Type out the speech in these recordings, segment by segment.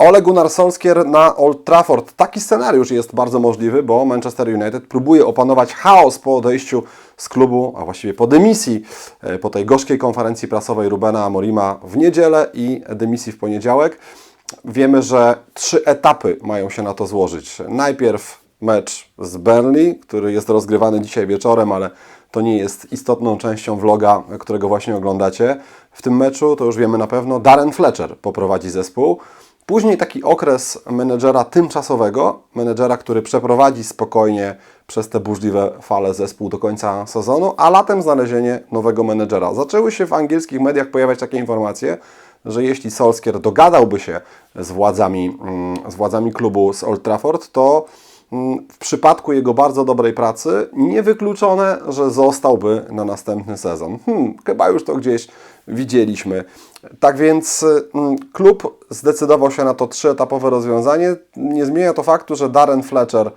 Ole Gunnar Solskjaer na Old Trafford. Taki scenariusz jest bardzo możliwy, bo Manchester United próbuje opanować chaos po odejściu z klubu, a właściwie po dymisji, e, po tej gorzkiej konferencji prasowej Rubena Amorima w niedzielę i dymisji w poniedziałek. Wiemy, że trzy etapy mają się na to złożyć. Najpierw mecz z Burnley, który jest rozgrywany dzisiaj wieczorem, ale to nie jest istotną częścią vloga, którego właśnie oglądacie. W tym meczu, to już wiemy na pewno, Darren Fletcher poprowadzi zespół. Później taki okres menedżera tymczasowego, menedżera, który przeprowadzi spokojnie przez te burzliwe fale zespół do końca sezonu, a latem znalezienie nowego menedżera. Zaczęły się w angielskich mediach pojawiać takie informacje, że jeśli Solskjaer dogadałby się z władzami, mm, z władzami klubu z Old Trafford, to w przypadku jego bardzo dobrej pracy niewykluczone, że zostałby na następny sezon. Hmm, chyba już to gdzieś widzieliśmy. Tak więc mm, klub zdecydował się na to trzyetapowe rozwiązanie. Nie zmienia to faktu, że Darren Fletcher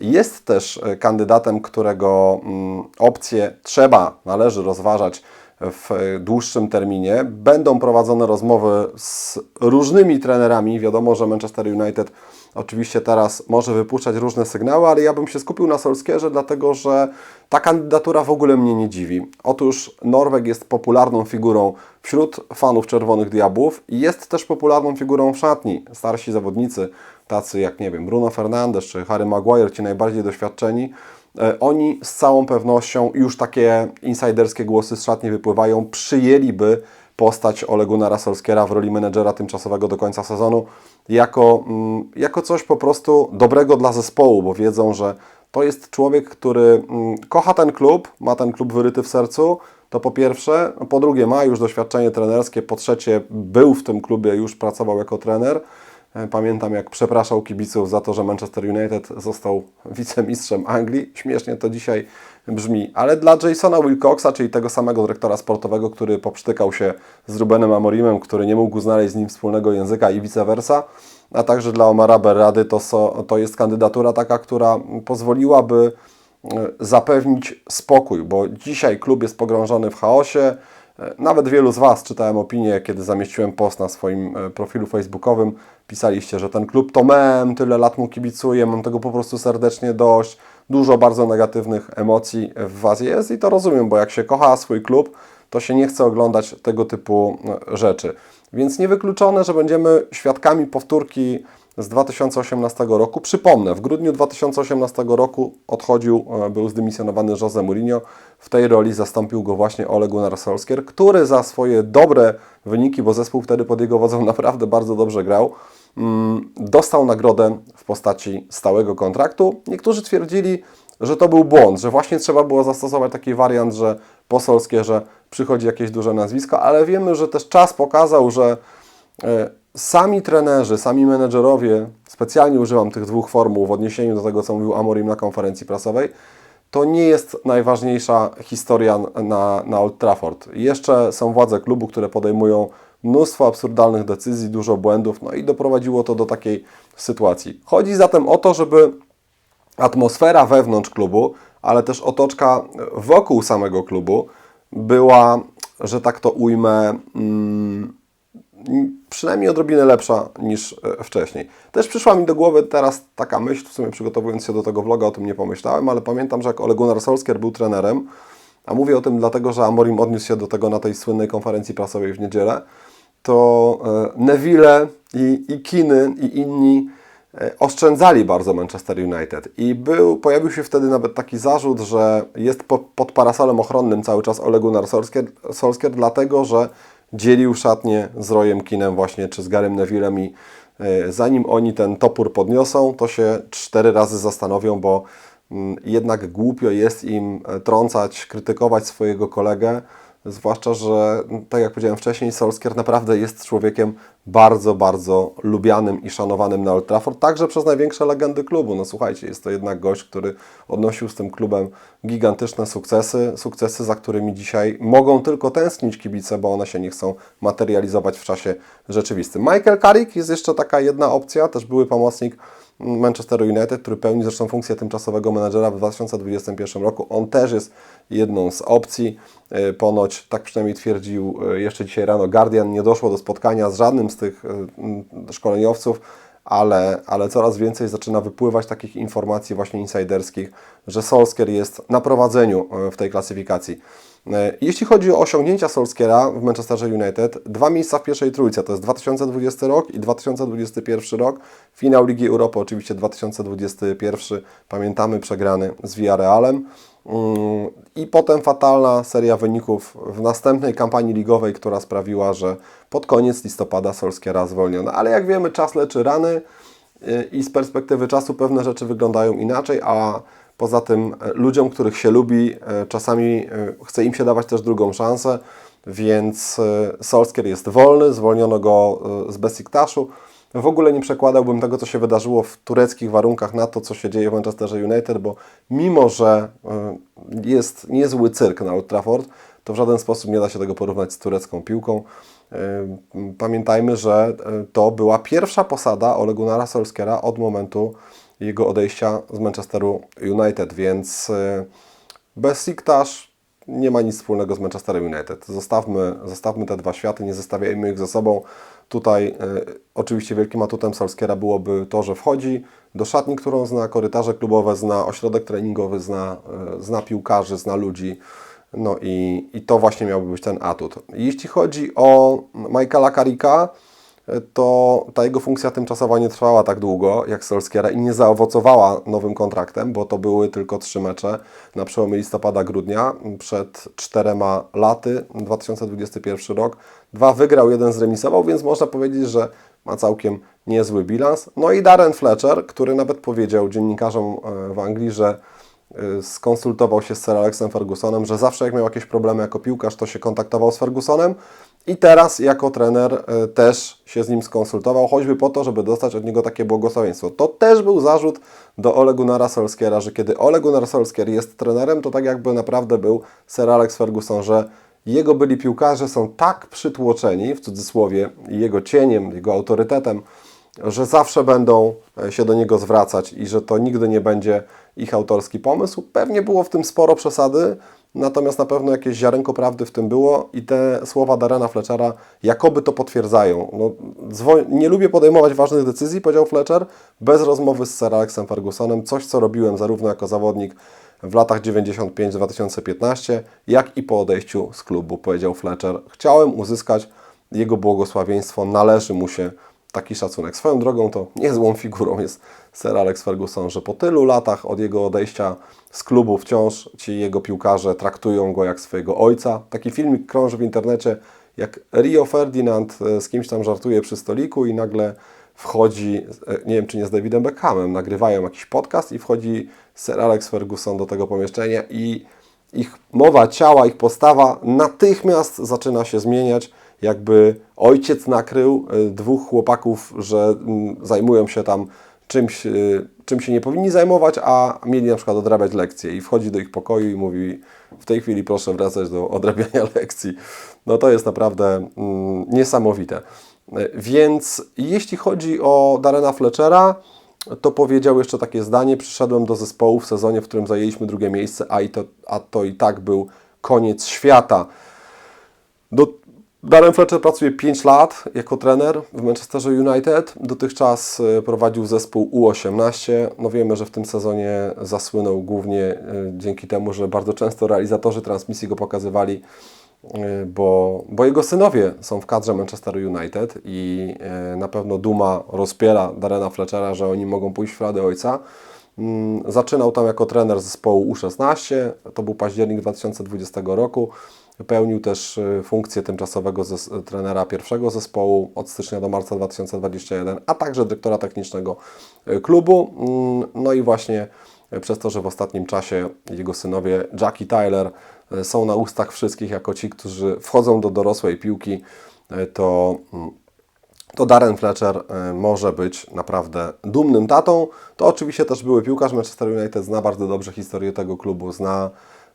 jest też e, kandydatem, którego mm, opcje trzeba, należy rozważać w e, dłuższym terminie. Będą prowadzone rozmowy z różnymi trenerami. Wiadomo, że Manchester United oczywiście teraz może wypuszczać różne sygnały, ale ja bym się skupił na Solskierze, dlatego że ta kandydatura w ogóle mnie nie dziwi. Otóż Norweg jest popularną figurą wśród fanów Czerwonych Diabłów i jest też popularną figurą w szatni. Starsi zawodnicy, tacy jak, nie wiem, Bruno Fernandes czy Harry Maguire, ci najbardziej doświadczeni, e, oni z całą pewnością, już takie insiderskie głosy z szatni wypływają, przyjęliby postać Ole Gunnara Solskiera w roli menedżera tymczasowego do końca sezonu jako, mm, jako coś po prostu dobrego dla zespołu, bo wiedzą, że to jest człowiek, który mm, kocha ten klub, ma ten klub wyryty w sercu, to po pierwsze, po drugie ma już doświadczenie trenerskie, po trzecie był w tym klubie, już pracował jako trener. E, Pamiętam, jak przepraszał kibiców za to, że Manchester United został wicemistrzem Anglii. Śmiesznie to dzisiaj brzmi. Ale dla Jasona Wilcoxa, czyli tego samego dyrektora sportowego, który poprztykał się z Rubenem Amorimem, który nie mógł znaleźć z nim wspólnego języka i vice versa, a także dla Omara Berrady, to, so, to jest kandydatura taka, która pozwoliłaby e, zapewnić spokój, bo dzisiaj klub jest pogrążony w chaosie. E, Nawet wielu z Was czytałem opinię, kiedy zamieściłem post na swoim e, profilu facebookowym. Pisaliście, że ten klub to mem, tyle lat mu kibicuję, mam tego po prostu serdecznie dość. Dużo bardzo negatywnych emocji w Was jest i to rozumiem, bo jak się kocha swój klub, to się nie chce oglądać tego typu e, rzeczy. Więc niewykluczone, że będziemy świadkami powtórki z 2018 roku. Przypomnę, w grudniu 2018 roku odchodził, e, był zdymisjonowany Jose Mourinho. W tej roli zastąpił go właśnie Ole Gunnar Solskjaer, który za swoje dobre wyniki, bo zespół wtedy pod jego wodzą naprawdę bardzo dobrze grał, dostał nagrodę w postaci stałego kontraktu. Niektórzy twierdzili, że to był błąd, że właśnie trzeba było zastosować taki wariant, że po Solskierze przychodzi jakieś duże nazwisko, ale wiemy, że też czas pokazał, że e, sami trenerzy, sami menedżerowie, specjalnie używam tych dwóch formuł w odniesieniu do tego, co mówił Amorim na konferencji prasowej, to nie jest najważniejsza historia na, na Old Trafford. Jeszcze są władze klubu, które podejmują mnóstwo absurdalnych decyzji, dużo błędów, no i doprowadziło to do takiej sytuacji. Chodzi zatem o to, żeby atmosfera wewnątrz klubu, ale też otoczka wokół samego klubu była, że tak to ujmę, mm, przynajmniej odrobinę lepsza niż wcześniej. Też przyszła mi do głowy teraz taka myśl, w sumie przygotowując się do tego vloga o tym nie pomyślałem, ale pamiętam, że jak Ole Gunnar Solskjaer był trenerem, a mówię o tym dlatego, że Amorim odniósł się do tego na tej słynnej konferencji prasowej w niedzielę, to e, Neville i, i Kiny i inni e, oszczędzali bardzo Manchester United. I był, pojawił się wtedy nawet taki zarzut, że jest po, pod parasolem ochronnym cały czas Ole Gunnar Solskjaer, Solskjaer dlatego, że dzielił szatnię z Royem Kinem właśnie, czy z Garym Nevillem i e, zanim oni ten topór podniosą, to się cztery razy zastanowią, bo mm, jednak głupio jest im trącać, krytykować swojego kolegę, zwłaszcza, że tak jak powiedziałem wcześniej, Solskjaer naprawdę jest człowiekiem bardzo, bardzo lubianym i szanowanym na Old Trafford, także przez największe legendy klubu. No słuchajcie, jest to jednak gość, który odnosił z tym klubem gigantyczne sukcesy, sukcesy, za którymi dzisiaj mogą tylko tęsknić kibice, bo one się nie chcą materializować w czasie rzeczywistym. Michael Carrick jest jeszcze taka jedna opcja, też były pomocnik Manchesteru United, który pełni zresztą funkcję tymczasowego menedżera w 2021 roku. On też jest jedną z opcji. E, Ponoć, tak przynajmniej twierdził e, jeszcze dzisiaj rano Guardian, nie doszło do spotkania z żadnym z tych e, m, szkoleniowców, ale, ale coraz więcej zaczyna wypływać takich informacji właśnie insiderskich, że Solskjaer jest na prowadzeniu e, w tej klasyfikacji. E, Jeśli chodzi o osiągnięcia Solskiera w Manchesterze United, dwa miejsca w pierwszej trójce, to jest 2020 rok i 2021 rok. Finał Ligi Europy oczywiście 2021, pamiętamy przegrany z Villarrealem. Mm, I potem fatalna seria wyników w następnej kampanii ligowej, która sprawiła, że pod koniec listopada Solskiera zwolniono. Ale jak wiemy, czas leczy rany y, i z perspektywy czasu pewne rzeczy wyglądają inaczej, a poza tym e, ludziom, których się lubi, e, czasami e, chce im się dawać też drugą szansę, więc Solskier jest wolny, zwolniono go z Besiktaszu. W ogóle nie przekładałbym tego, co się wydarzyło w tureckich warunkach na to, co się dzieje w Manchesterze United, bo mimo, że y, jest niezły cyrk na Old Trafford, to w żaden sposób nie da się tego porównać z turecką piłką. Y, Pamiętajmy, że y, to była pierwsza posada Ole Gunnara Solskiera od momentu jego odejścia z Manchesteru United, więc y, Besiktas nie ma nic wspólnego z Manchesterem United. Zostawmy, zostawmy te dwa światy, nie zestawiajmy ich ze sobą. Tutaj e, oczywiście wielkim atutem Solskiera byłoby to, że wchodzi do szatni, którą zna, korytarze klubowe zna, ośrodek treningowy zna, e, zna piłkarzy, zna ludzi. No i, i to właśnie miałby być ten atut. Jeśli chodzi o Michaela Carricka, to ta jego funkcja tymczasowa nie trwała tak długo jak Solskiera i nie zaowocowała nowym kontraktem, bo to były tylko trzy mecze na przełomie listopada-grudnia przed czterema laty, 2021 rok. Dwa wygrał, jeden zremisował, więc można powiedzieć, że ma całkiem niezły bilans. No i Darren Fletcher, który nawet powiedział dziennikarzom e, w Anglii, że y, skonsultował się z Sir Alexem Fergusonem, że zawsze jak miał jakieś problemy jako piłkarz, to się kontaktował z Fergusonem i teraz jako trener y, też się z nim skonsultował, choćby po to, żeby dostać od niego takie błogosławieństwo. To też był zarzut do Ole Gunnara Solskiera, że kiedy Ole Gunnar Solskier jest trenerem, to tak jakby naprawdę był Sir Alex Ferguson, że jego byli piłkarze są tak przytłoczeni, w cudzysłowie, jego cieniem, jego autorytetem, że zawsze będą e, się do niego zwracać i że to nigdy nie będzie ich autorski pomysł. Pewnie było w tym sporo przesady, natomiast na pewno jakieś ziarenko prawdy w tym było i te słowa Darena Fletchera jakoby to potwierdzają. No, nie lubię podejmować ważnych decyzji, powiedział Fletcher, bez rozmowy z Sir Alexem Fergusonem, coś co robiłem zarówno jako zawodnik w latach 95-2015, jak i po odejściu z klubu, powiedział Fletcher. Chciałem uzyskać jego błogosławieństwo, należy mu się taki szacunek. Swoją drogą to niezłą figurą jest Sir Alex Ferguson, że po tylu latach od jego odejścia z klubu wciąż ci jego piłkarze traktują go jak swojego ojca. Taki filmik krąży w internecie, jak Rio Ferdinand e, z kimś tam żartuje przy stoliku i nagle wchodzi, e, nie wiem czy nie z Davidem Beckhamem, nagrywają jakiś podcast i wchodzi Sir Alex Ferguson do tego pomieszczenia i ich mowa ciała, ich postawa natychmiast zaczyna się zmieniać, jakby ojciec nakrył y, dwóch chłopaków, że mm, zajmują się tam czymś, y, czym się nie powinni zajmować, a mieli na przykład odrabiać lekcje i wchodzi do ich pokoju i mówi w tej chwili proszę wracać do odrabiania lekcji. No to jest naprawdę mm, niesamowite. Y, Więc jeśli chodzi o Darena Fletchera, to powiedział jeszcze takie zdanie: Przyszedłem do zespołu w sezonie, w którym zajęliśmy drugie miejsce, a, i to, a to i tak był koniec świata. Do, Darren Fletcher pracuje 5 lat jako trener w Manchesterze United. Dotychczas e, prowadził zespół U18. No wiemy, że w tym sezonie zasłynął głównie e, dzięki temu, że bardzo często realizatorzy transmisji go pokazywali, bo, bo jego synowie są w kadrze Manchester United i e, na pewno duma rozpiera Darena Fletchera, że oni mogą pójść w ślady ojca. Mm, Zaczynał tam jako trener zespołu U16, to był październik 2020 roku. Pełnił też y, funkcję tymczasowego trenera pierwszego zespołu od stycznia do marca 2021, a także dyrektora technicznego y, klubu. Mm, No i właśnie y, przez to, że w ostatnim czasie jego synowie Jack i Tyler y, są na ustach wszystkich jako ci, którzy wchodzą do dorosłej piłki, y, to mm, to Darren Fletcher y, może być naprawdę dumnym tatą. To oczywiście też były piłkarz Manchester United, zna bardzo dobrze historię tego klubu, zna,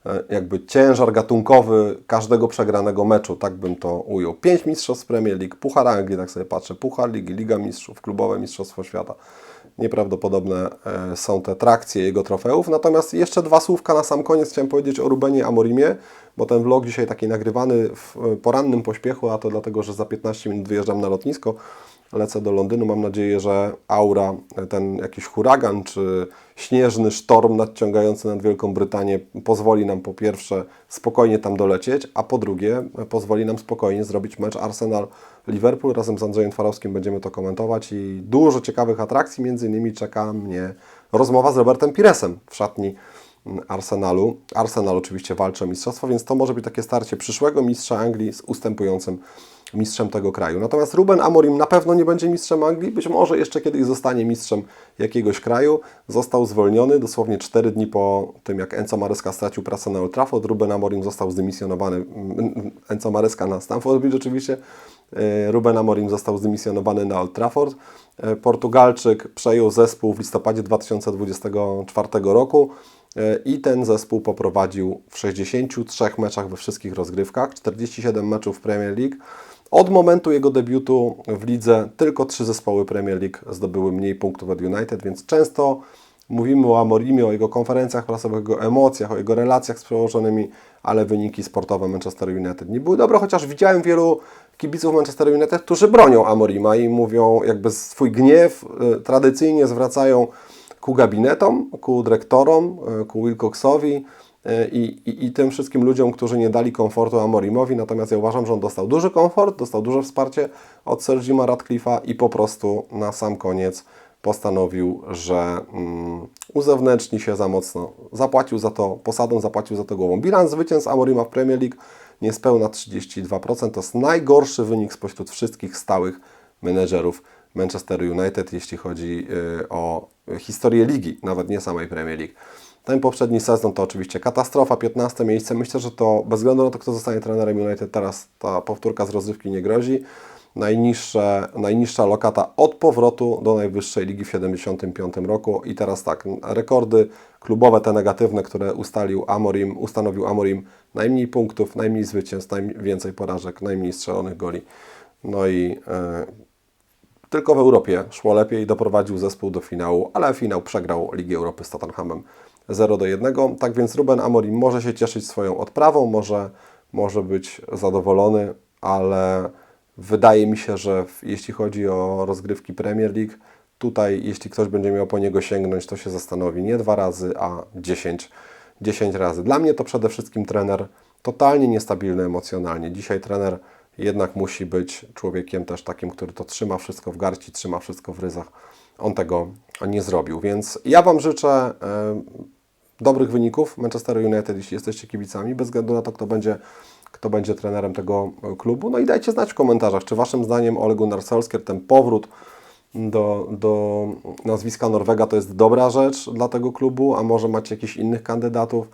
e, jakby ciężar gatunkowy każdego przegranego meczu, tak bym to ujął. Pięć mistrzostw Premier League, Puchar Anglii, tak sobie patrzę, Puchar Ligi, Liga Mistrzów, Klubowe Mistrzostwo Świata. Nieprawdopodobne e, są te trakcje jego trofeów. Natomiast jeszcze dwa słówka na sam koniec chciałem powiedzieć o Rubenie Amorimie, bo ten vlog dzisiaj taki nagrywany w porannym pośpiechu, a to dlatego, że za 15 minut wyjeżdżam na lotnisko lecę do Londynu. Mam nadzieję, że aura, ten jakiś huragan czy śnieżny sztorm nadciągający nad Wielką Brytanię pozwoli nam po pierwsze spokojnie tam dolecieć, a po drugie pozwoli nam spokojnie zrobić mecz Arsenal-Liverpool. Razem z Andrzejem Twarowskim będziemy to komentować i dużo ciekawych atrakcji. Między innymi czeka mnie rozmowa z Robertem Piresem w szatni Arsenalu. Arsenal oczywiście walczy o mistrzostwo, więc to może być takie starcie przyszłego mistrza Anglii z ustępującym mistrzem tego kraju. Natomiast Ruben Amorim na pewno nie będzie mistrzem Anglii, być może jeszcze kiedyś zostanie mistrzem jakiegoś kraju. Został zwolniony dosłownie 4 dni po tym, jak Enzo Maresca stracił pracę na Old Trafford. Ruben Amorim został zdymisjonowany, Enzo Maresca na Stamford Bridge oczywiście. E, Ruben Amorim został zdymisjonowany na Old Trafford. E, Portugalczyk przejął zespół w listopadzie 2024 roku e, i ten zespół poprowadził w 63 meczach we wszystkich rozgrywkach, 47 meczów w Premier League. Od momentu jego debiutu w lidze tylko trzy zespoły Premier League zdobyły mniej punktów od United, więc często mówimy o Amorimie, o jego konferencjach prasowych, o jego emocjach, o jego relacjach z przełożonymi, ale wyniki sportowe Manchester United nie były dobre, chociaż widziałem wielu kibiców Manchester United, którzy bronią Amorima i mówią jakby swój gniew y, tradycyjnie zwracają ku gabinetom, ku dyrektorom, y, ku Wilcoxowi, i, i, i tym wszystkim ludziom, którzy nie dali komfortu Amorimowi. Natomiast ja uważam, że on dostał duży komfort, dostał duże wsparcie od Sir Jima Radcliffe'a i po prostu na sam koniec postanowił, że mm, uzewnętrzni się za mocno. Zapłacił za to posadą, zapłacił za to głową. Bilans zwycięstw Amorima w Premier League niespełna 32%. To jest najgorszy wynik spośród wszystkich stałych menedżerów Manchester United, jeśli chodzi y, o historię ligi, nawet nie samej Premier League. Ten poprzedni sezon to oczywiście katastrofa, 15 miejsce. Myślę, że to bez względu na to, kto zostanie trenerem United, teraz ta powtórka z rozrywki nie grozi. Najniższe, najniższa lokata od powrotu do najwyższej ligi w 1975 roku. I teraz tak, rekordy klubowe, te negatywne, które ustalił Amorim, ustanowił Amorim, najmniej punktów, najmniej zwycięstw, najwięcej porażek, najmniej strzelonych goli. No i e, tylko w Europie szło lepiej, doprowadził zespół do finału, ale finał przegrał Ligi Europy z Tottenhamem 0 do 1. Tak więc Ruben Amorim może się cieszyć swoją odprawą, może, może być zadowolony, ale wydaje mi się, że jeśli chodzi o rozgrywki Premier League, tutaj jeśli ktoś będzie miał po niego sięgnąć, to się zastanowi nie dwa razy, a 10, 10 razy. Dla mnie to przede wszystkim trener totalnie niestabilny emocjonalnie. Dzisiaj trener jednak musi być człowiekiem też takim, który to trzyma wszystko w garści, trzyma wszystko w ryzach. On tego nie zrobił, więc ja Wam życzę dobrych wyników Manchester United, jeśli jesteście kibicami, bez względu na to, kto będzie, kto będzie trenerem tego e, klubu. No i dajcie znać w komentarzach, czy Waszym zdaniem Ole Gunnar Solskjaer, ten powrót do, do nazwiska Norwega to jest dobra rzecz dla tego klubu, a może macie jakichś innych kandydatów.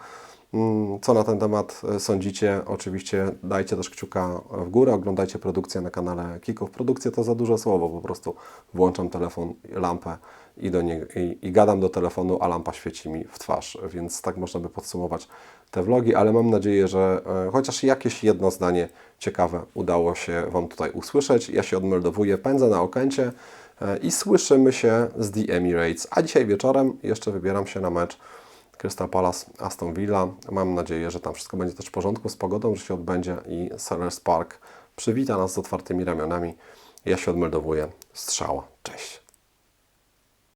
Mm, Co na ten temat e, sądzicie? Oczywiście dajcie też kciuka w górę, oglądajcie produkcję na kanale Kików. Produkcja to za duże słowo, po prostu włączam telefon, lampę i, do nie, i, i gadam do telefonu, a lampa świeci mi w twarz, więc tak można by podsumować te vlogi, ale mam nadzieję, że e, chociaż jakieś jedno zdanie ciekawe udało się Wam tutaj usłyszeć. Ja się odmeldowuję, pędzę na Okęcie e, i słyszymy się z The Emirates. A dzisiaj wieczorem jeszcze wybieram się na mecz Crystal Palace, Aston Villa. Mam nadzieję, że tam wszystko będzie też w porządku z pogodą, że się odbędzie i Sellers Park przywita nas z otwartymi ramionami. Ja się odmeldowuję. Strzała. Cześć.